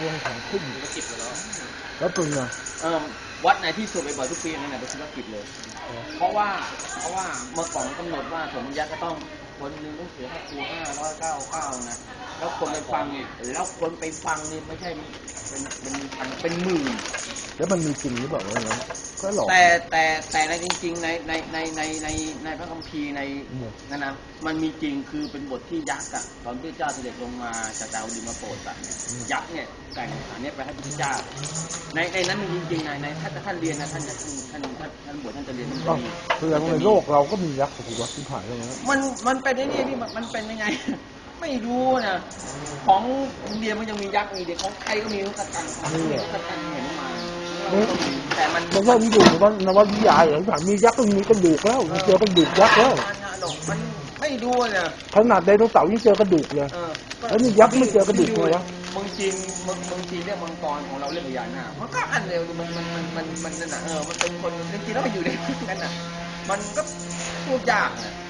รวมของขึ้นธุรกิจไปแล้วแล้วเป็นไงเออวัดไหนที่สุดบ่อยๆทุกปีนั่นแหละเป็นธุรกิจเลย เพราะว่าเพราะว่าเมื่อก่อนกำหนดว่าสมมติยักษ์ก็ต้องคนหนึงต้องเสียค่าครูห้าร้อยเก้าเก้านะ แล้วคนไปฟังเนี่ยแล้วคนไปฟังนี่ไม่ใช่เป็นเป็นพันเป็นหมื่นแล้วมันมีจริงหรือเปล่าว่าอย่างนั้นก็หลอก แต่แต่แต่ในจริง ๆ ในในในในในในพระคัมภีร์ในอืม นั่นนะมันมีจริงคือเป็นบทที่ยักษ์อะตอนพระเจ้าเสด็จลงมาจากดาวดึงมาโปรดสัตว์เนี่ยยักษ์เนี่ยแต่งอันเนี้ยไปให้พระเจ้า ในในนั้นมีจริงๆในในถ้าท่านเรียนนะท่านจะท่านท่านท่านบวชท่านจะเรียนมันจะก็มี แสดงว่าในโลกเราก็มียักษ์ถูกวัดที่ผ่านแล้วนะมันมันเป็นไอ้นี่ที่มันมันเป็นยังไง ไม่รู้นะของอินเดียมันยังมียักษ์มีเด็กของไทยก็มีนกกระตันของนกกระตันเห็นมาแต่มันมันก็มีอยู่ในวันนววิทยาอย่างผ่านมียักษ์ก็มีกระดูกแล้วมีเจอกระดูกยักษ์แล้วมันไม่รู้นะขนาดไดโนเสาร์ยังเจอกระดูกเลยเออแล้วนี่ยักษ์ไม่เจอกระดูกเลยวะเมืองจีนเมืองเมืองจีนเรียกมังกรของเราเรียกพญานาคมันก็อันเดียวมันมันมันมันมันนั่นน่ะเออมันเป็นคนจริงๆแล้วมันอยู่ในกันน่ะมันก็พูดยากนะเออ